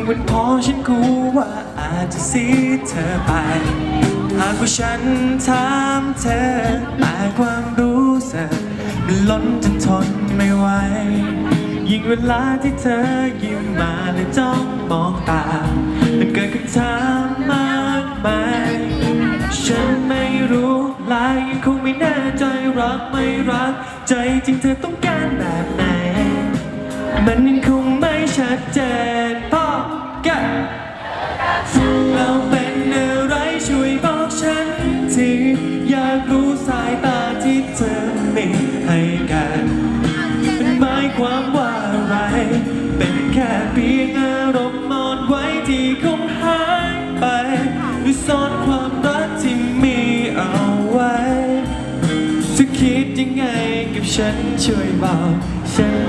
งวลพอฉันกลัวว่าอาจจะเสียเธอไป หากว่าฉันถามเธอแต่ความรู้สึกมันล้นจนทนไม่ไหว ยิ่งเวลาที่เธอยิ้มมาและจ้องมองตามันเกิดคำถามมากมาย ฉันไม่รู้ลายยังคงไม่แน่ใจรักไม่รัก ใจจริงเธอต้องการแบบไหน มันยังคงไม่ชัดเจน กันเราเป็นอะไรช่วยบอกฉันทีอยากรู้สายตาที่เธอมีให้กันเป็นหมความว่าอะไร เป็นแค่เพียงอารมณ์มอนไวที่คงหายไปหรือซ่อนความรักที่มีเอาไว้จะคิดยังไงกับฉันช่วยบอกฉัน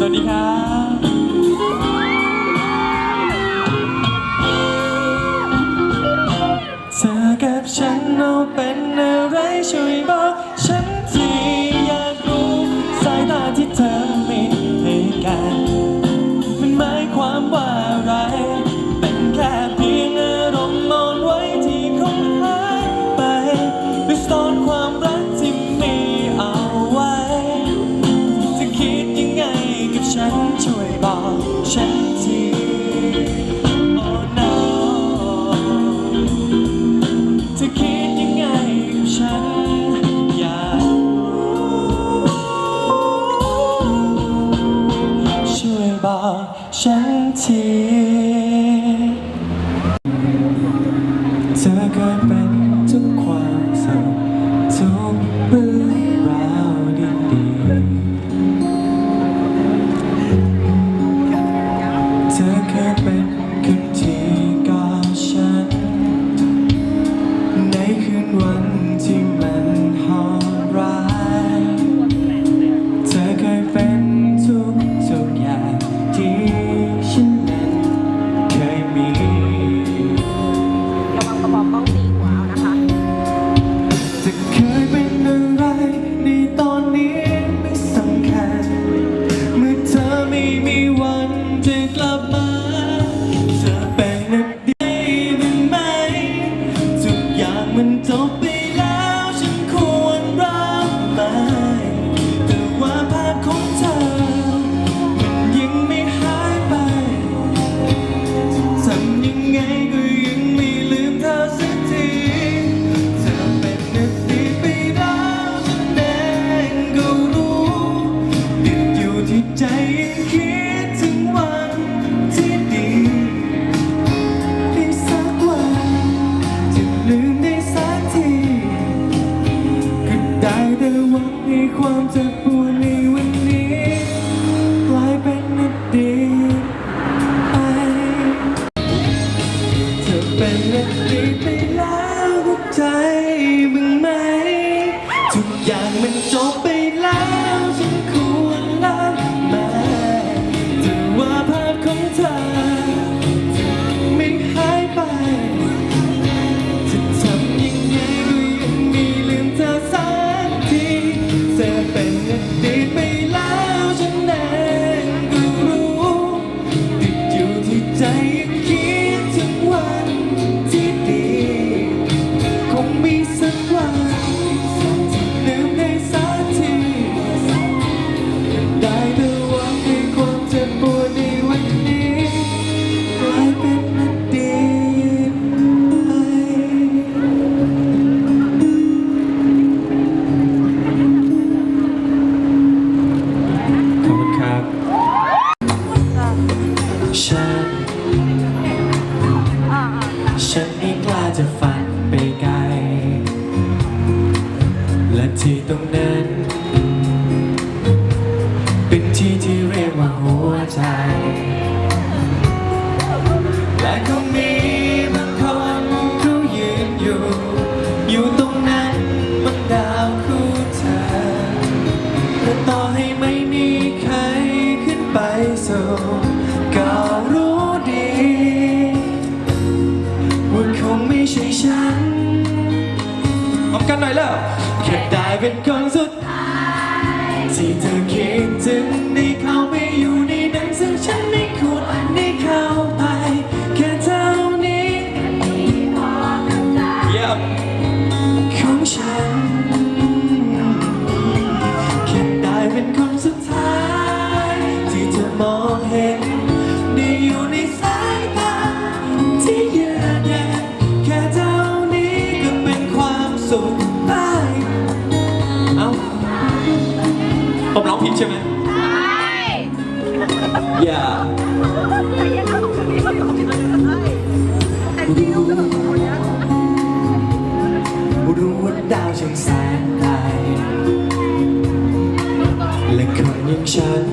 สวัสดีครับเธอกับฉันเราเป็นอะไรช่วยบอก กันหน่อยแล้วแค่ได้เป็นคนสุดท้ายที่เธอคิดถึงในเขาไม่อยู่ ช่างแสนไกลและคนอย่างฉัน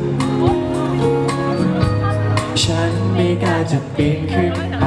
ฉันไม่กล้าจะปีนขึ้นไป